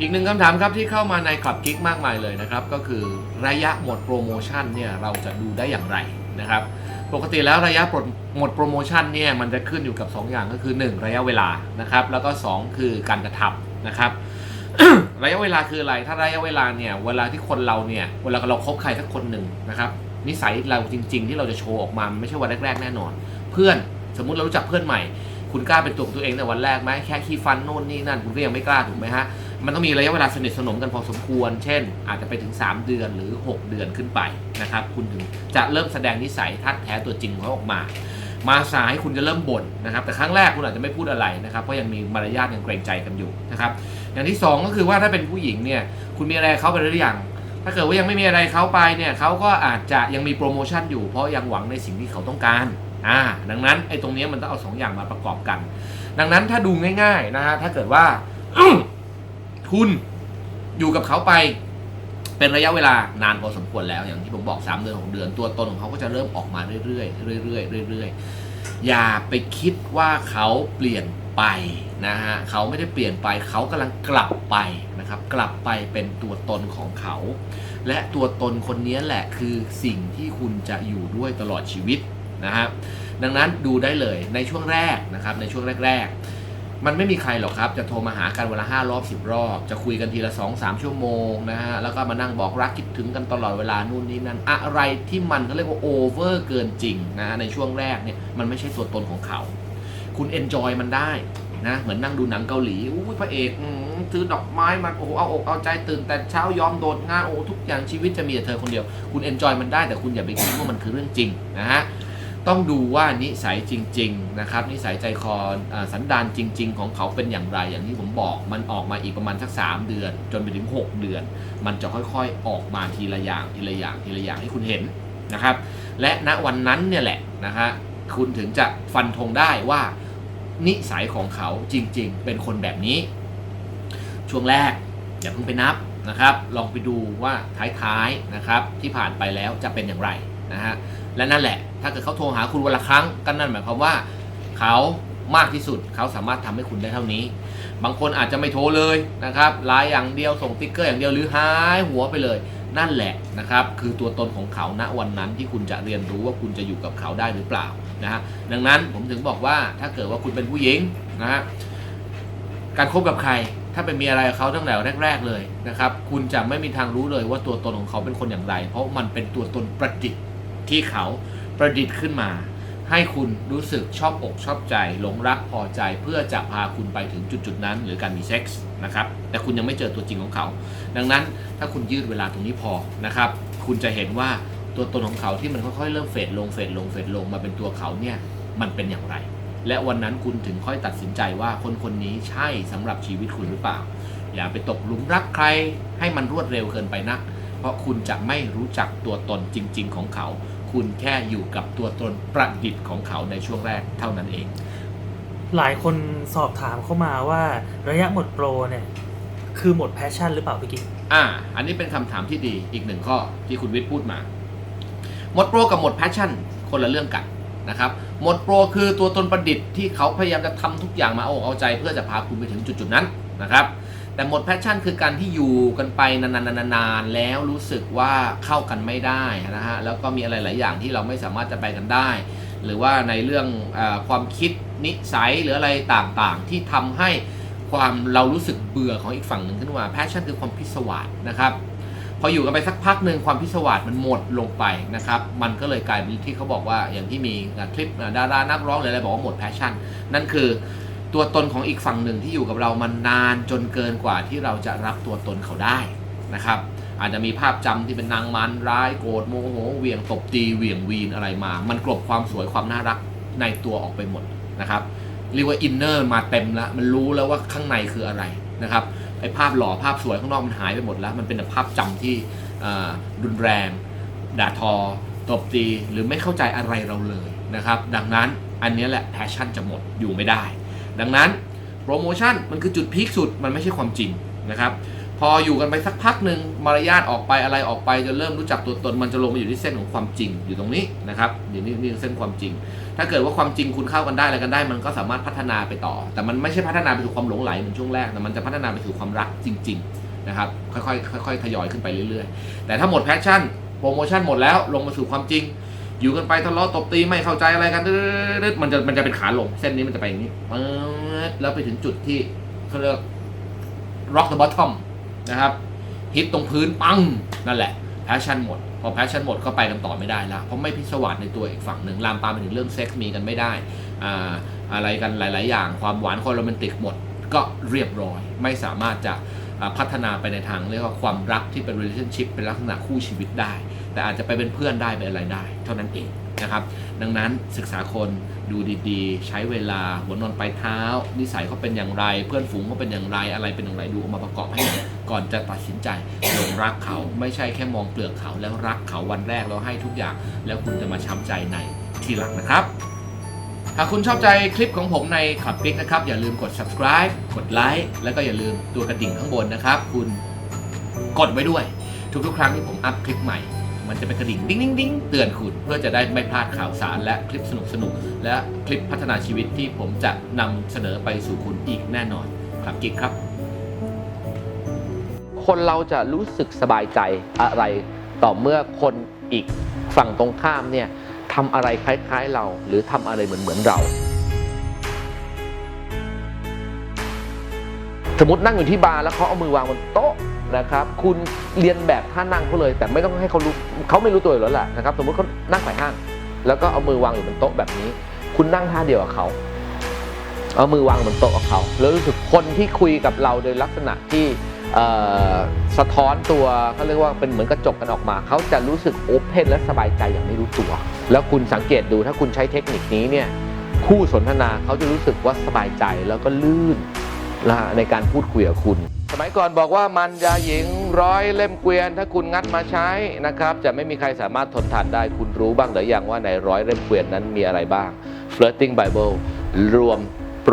อีกหนึ่งคำถามครับที่เข้ามาในคลับกิ๊กมากมายเลยนะครับ ก็คือระยะหมดโปรโมชั่นเนี่ยเราจะดูได้อย่างไรนะครับ ปกติแล้วระยะหมดโปรโมชั่นเนี่ยมันจะขึ้นอยู่กับ 2 อย่างก็คือ 1 ระยะเวลานะครับ แล้วก็ 2 คือการกระทำนะครับระยะเวลาคืออะไร ถ้าระยะเวลาเนี่ย เวลาที่คนเราเนี่ย เวลาเราคบใครสักคนหนึ่งนะครับ นิสัยเราจริง ๆ ที่เราจะโชว์ออกมา ไม่ใช่วันแรกๆ แน่นอน เพื่อน สมมุติเรารู้จักเพื่อนใหม่ คุณกล้าเป็นตัวของตัวเองในวันแรกไหมแค่ขี้ฟันโน่นนี่นั่น คุณก็ยังไม่กล้าถูกไหมฮะ มันต้องมีระยะเวลาสนิทสนมกันพอสมควร เช่น อาจจะไปถึง 3 เดือนหรือ 6 เดือนขึ้นไปนะครับ คุณถึงจะเริ่มแสดงนิสัยทัดแท้ตัวจริงของเขาออกมา มาสายคุณจะเริ่มบ่นนะครับ แต่ครั้งแรกคุณอาจจะไม่พูดอะไรนะครับ เพราะยังมีมารยาทยังเกรงใจกันอยู่นะครับ อย่างที่ 2 ก็คือว่าถ้าเป็นผู้หญิงเนี่ย คุณมีอะไรเขาไปหรือยัง ถ้าเกิดว่ายังไม่มีอะไรเขาไปเนี่ยเขาก็อาจจะยังมีโปรโมชั่นอยู่ เพราะยังหวังในสิ่งที่เขาต้องการอ่า ดังนั้นไอ้ตรงนี้มันต้องเอาสองอย่างมาประกอบกัน ดังนั้นถ้าดูง่าย ๆนะฮะ ถ้าเกิดว่า คุณอยู่กับเขาไป เป็นระยะเวลานานพอสมควรแล้วอย่างที่ผมบอก 3 เดือนของเดือน ตัวตนของเขาก็จะเริ่มออกมาเรื่อยๆเรื่อยๆเรื่อยๆอย่าไปคิดว่าเขาเปลี่ยนไปนะฮะเขาไม่ได้เปลี่ยนไปเขากำลังกลับไปนะครับกลับไปเป็นตัวตนของเขา และตัวตนคนนี้แหละคือสิ่งที่คุณจะอยู่ด้วยตลอดชีวิตนะครับดังนั้นดูได้เลยในช่วงแรกนะครับในช่วงแรก ๆ มันไม่มีใครหรอกครับ จะโทรมาหากันเวลาห้ารอบสิบรอบ จะคุยกันทีละสองสามชั่วโมงนะฮะ แล้วก็มานั่งบอกรักคิดถึงกันตลอดเวลานู่นนี่นั่น อะไรที่มันเขาเรียกว่าโอเวอร์เกินจริงนะในช่วงแรกเนี่ยมันไม่ใช่ตัวตนของเขา คุณเอนจอยมันได้นะ เหมือนนั่งดูหนังเกาหลีอุ้ยพระเอกอืมซื้อดอกไม้มาโอ้เอาอกเอาใจตื่นแต่เช้ายอมโดดงานโอ้ทุกอย่างชีวิตจะมีแต่เธอคนเดียว คุณเอนจอยมันได้แต่คุณอย่าไปคิดว่ามันคือเรื่องจริงนะฮะ ต้องดูว่านิสัยจริง ๆ นะครับ นิสัยใจคออสันดานจริง ๆ ของเขาเป็นอย่างไร อย่างที่ผมบอกมันออกมาอีกประมาณสัก 3 เดือน จนไปถึง 6 เดือน มันจะค่อยๆออกมาทีละอย่างทีละอย่างทีละอย่างให้คุณเห็นนะครับ และณวันนั้นเนี่ยแหละนะฮะคุณถึงจะฟันธงได้ว่านิสัยของเขาจริง ๆ เป็นคนแบบนี้ ช่วงแรกอย่าเพิ่งไปนับนะครับ ลองไปดูว่าท้ายๆนะครับที่ผ่านไปแล้วจะเป็นอย่างไรนะฮะและนั่นแหละ ถ้าเกิดเขาโทรหาคุณวันละครั้งก็นั่นหมายความว่าเขามากที่สุดเขาสามารถทำให้คุณได้เท่านี้ บางคนอาจจะไม่โทรเลยนะครับไลน์อย่างเดียวส่งติ๊กเกอร์อย่างเดียวหรือหายหัวไปเลย นั่นแหละนะครับ คือตัวตนของเขาณวันนั้นที่คุณจะเรียนรู้ว่าคุณจะอยู่กับเขาได้หรือเปล่านะฮะดังนั้นผมถึงบอกว่าถ้าเกิดว่าคุณเป็นผู้หญิงนะฮะการคบกับใคร ถ้าไปมีอะไรกับเขาตั้งแต่แรก ๆเลยนะครับ คุณจะไม่มีทางรู้เลยว่าตัวตนของเขาเป็นคนอย่างไร เพราะมันเป็นตัวตนประดิษฐ์ที่เขา ประดิษฐ์ขึ้นมา ให้คุณรู้สึกชอบอกชอบใจ หลงรักพอใจเพื่อจะพาคุณไปถึงจุดๆนั้น หรือการมีเซ็กส์นะครับแต่คุณยังไม่เจอตัวจริงของเขา ดังนั้นถ้าคุณยืดเวลาตรงนี้พอนะครับคุณจะเห็นว่าตัวตนของเขาที่มันค่อยๆเริ่มเฟดลงเฟดลงเฟดลงมาเป็นตัวเขาเนี่ยมันเป็นอย่างไร และวันนั้นคุณถึงค่อยตัดสินใจว่าคนคนนี้ใช่สำหรับชีวิตคุณหรือเปล่า อย่าไปตกหลุมรักใครให้มันรวดเร็วเกินไปนัก เพราะคุณจะไม่รู้จักตัวตนจริง ๆ ของเขา คุณแค่อยู่กับตัวตนประดิษฐ์ของเขาในช่วงแรกเท่านั้นเอง หลายคนสอบถามเข้ามาว่าระยะหมดโปรเนี่ย คือหมดแพชชั่นหรือเปล่าพี่กิ๊กอ่า อันนี้เป็นคำถามที่ดีอีกหนึ่งข้อที่คุณวิทย์พูดมา หมดโปรกับหมดแพชชั่นคนละเรื่องกันนะครับหมดโปรคือตัวตนประดิษฐ์ที่เขาพยายามจะทำทุกอย่างมาเอาอกเอาใจ เพื่อจะพาคุณไปถึงจุดๆนั้นนะครับ แต่หมดแพชชั่นคือการที่อยู่กันไปนานๆๆแล้วรู้สึกว่าเข้ากันไม่ได้นะฮะแล้วก็มีอะไรหลายอย่างที่เราไม่สามารถจะไปกันได้ หรือว่าในเรื่องอความคิดนิสัยหรืออะไรต่างๆ ที่ทำให้ความเรารู้สึกเบื่อของอีกฝั่งหนึ่งขึ้นมาแพชชั่นคือความพิศวาสนะครับพออยู่กันไปสักพักหนึ่งความพิศวาสมันหมดลงไปนะครับ มันก็เลยกลายเป็นที่เขาบอกว่าอย่างที่มีคลิปดารานักร้องหรืออะไรบอกว่าหมดแพชชั่น นั่นคือ ตัวตนของอีกฝั่งหนึ่งที่อยู่กับเรามานานจนเกินกว่าที่เราจะรับตัวตนเขาได้นะครับ อาจจะมีภาพจำที่เป็นนางมันร้ายโกรธโมโหเวียงตบตีเวียงวีนอะไรมา มันกลบความสวยความน่ารักในตัวออกไปหมดนะครับเรียกว่าอินเนอร์มาเต็มแล้วมันรู้แล้วว่าข้างในคืออะไรนะครับไอ้ภาพหล่อภาพสวยข้างนอกมันหายไปหมดแล้ว มันเป็นแต่ภาพจำที่รุนแรง ด่าทอ ตบตีหรือไม่เข้าใจอะไรเราเลยนะครับ ดังนั้นอันนี้แหละแพชชั่นจะหมดอยู่ไม่ได้ ดังนั้นโปรโมชั่นมันคือจุดพีคสุดมันไม่ใช่ความจริงนะครับพออยู่กันไปสักพักหนึ่งมารยาทออกไปอะไรออกไปจะเริ่มรู้จักตัวตนมันจะลงมาอยู่ที่เส้นของความจริงอยู่ตรงนี้นะครับอยู่นี่นี่เส้นความจริง ถ้าเกิดว่าความจริงคุณเข้ากันได้อะไรกันได้ มันก็สามารถพัฒนาไปต่อ แต่มันไม่ใช่พัฒนาไปสู่ความหลงไหลเหมือนช่วงแรกแต่มันจะพัฒนาไปสู่ความรักจริง ๆนะครับ ค่อยๆค่อยๆทยอยขึ้นไปเรื่อยๆ แต่ถ้าหมดแพชชั่นโปรโมชั่นหมดแล้วลงมาสู่ความจริง อยู่กันไปทะเลาะตบตีไม่เข้าใจอะไรกันดึ๊ดมันจะมันจะเป็นขาลงเส้นนี้มันจะไปอย่างนี้ปึ๊ดแล้วไปถึงจุดที่เขาเรียก rock the bottom นะครับฮิตตรงพื้นปังนั่นแหละแพชชั่นหมด พอแพชชั่นหมดก็ไปกันต่อไม่ได้ละเพราะไม่พิศวาสในตัวอีกฝั่งหนึ่งลามปามไปถึงเรื่องเซ็กส์มีกันไม่ได้อ่าอะไรกันหลาย ๆ อย่างความหวานความโรแมนติกหมด ก็เรียบร้อยไม่สามารถจะ พัฒนาไปในทางเรียกว่าความรักที่เป็น relationship เป็นลักษณะคู่ชีวิตได้ แต่อาจจะไปเป็นเพื่อนได้เป็นอะไรได้ เท่านั้นเองนะครับ ดังนั้นศึกษาคนดูดีๆ ใช้เวลาหัวนอนปลายเท้า นิสัยเขาเป็นอย่างไร เพื่อนฝูงเขาเป็นอย่างไรอะไรเป็นอย่างไรดูเอามาประกอบให้ก่อนจะตัดสินใจลงรักเขาไม่ใช่แค่มองเปลือกเขาแล้วรักเขาวันแรกแล้วให้ทุกอย่าง แล้วคุณจะมาช้ำใจในทีหลังนะครับ หากคุณชอบใจคลิปของผมในขับคลิกนะครับ อย่าลืมกด subscribe กดไลค์แล้วก็อย่าลืมตัวกระดิ่งข้างบนนะครับ คุณกดไว้ด้วย ทุกๆ ครั้งที่ผมอัพคลิปใหม่ มันจะเป็นกระดิ่ง ดิ้งดิ้งดิ้งเตือนคุณเพื่อจะได้ไม่พลาดข่าวสารและคลิปสนุกๆและคลิปพัฒนาชีวิตที่ผมจะนำเสนอไปสู่คุณอีกแน่นอนครับกิ๊กครับ คนเราจะรู้สึกสบายใจอะไร ต่อเมื่อคนอีกฝั่งตรงข้ามเนี่ย ทำอะไรคล้าย ๆ เรา หรือทำอะไรเหมือนเหมือนๆเรา สมมตินั่งอยู่ที่บาร์แล้วเขาเอามือวางบนโต๊ะนะครับ คุณเรียนแบบท่านั่งเขาเลย แต่ไม่ต้องให้เขารู้เขาไม่รู้ตัวอยู่แล้วแหละนะครับ สมมติเขานั่งฝ่ายห้าง แล้วก็เอามือวางอยู่บนโต๊ะแบบนี้ คุณนั่งท่าเดียวกับเขาเอามือวางบนโต๊ะกับเขาแล้วรู้สึกคนที่คุยกับเราโดยลักษณะที่ สะท้อนตัวเขาเรียกว่าเป็นเหมือนกระจกกันออกมา เขาจะรู้สึกโอเพนและสบายใจอย่างไม่รู้ตัว แล้วคุณสังเกตดูถ้าคุณใช้เทคนิคนี้เนี่ยคู่สนทนาเขาจะรู้สึกว่าสบายใจแล้วก็ลื่นนะฮะในการพูดคุยกับคุณ สมัยก่อนบอกว่ามันยาหญิงร้อยเล่มเกวียน ถ้าคุณงัดมาใช้นะครับ จะไม่มีใครสามารถทนทานได้คุณรู้บ้างหรือยังว่าในร้อยเล่มเกวียนนั้นมีอะไรบ้าง Flirting Bible รวม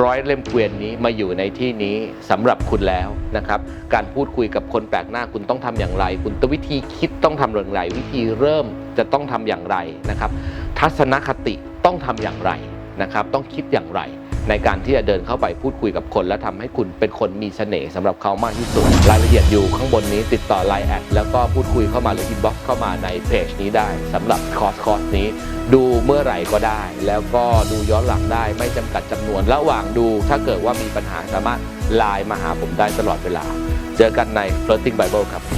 ร้อยเล่มเกวียนนี้มาอยู่ในที่นี้สำหรับคุณแล้วนะครับ การพูดคุยกับคนแปลกหน้าคุณต้องทำอย่างไร คุณตวิธีคิดต้องทำอย่างไร วิธีเริ่มจะต้องทำอย่างไรนะครับ ทัศนคติต้องทำอย่างไรนะครับ ต้องคิดอย่างไร ในการที่จะเดินเข้าไปพูดคุยกับคน และทำให้คุณเป็นคนมีเสน่ห์สำหรับเขามากที่สุด รายละเอียดอยู่ข้างบนนี้ติดต่อ Line แอดแล้วก็พูดคุยเข้ามาหรืออินบ็อกซ์เข้ามาในเพจนี้ได้สำหรับคอร์สคอร์สนี้ ดูเมื่อไหร่ก็ได้ แล้วก็ดูย้อนหลังได้ไม่จำกัดจำนวน ระหว่างดูถ้าเกิดว่ามีปัญหาสามารถไลน์มาหาผมได้ตลอดเวลา เจอกันใน Floating Bible ครับ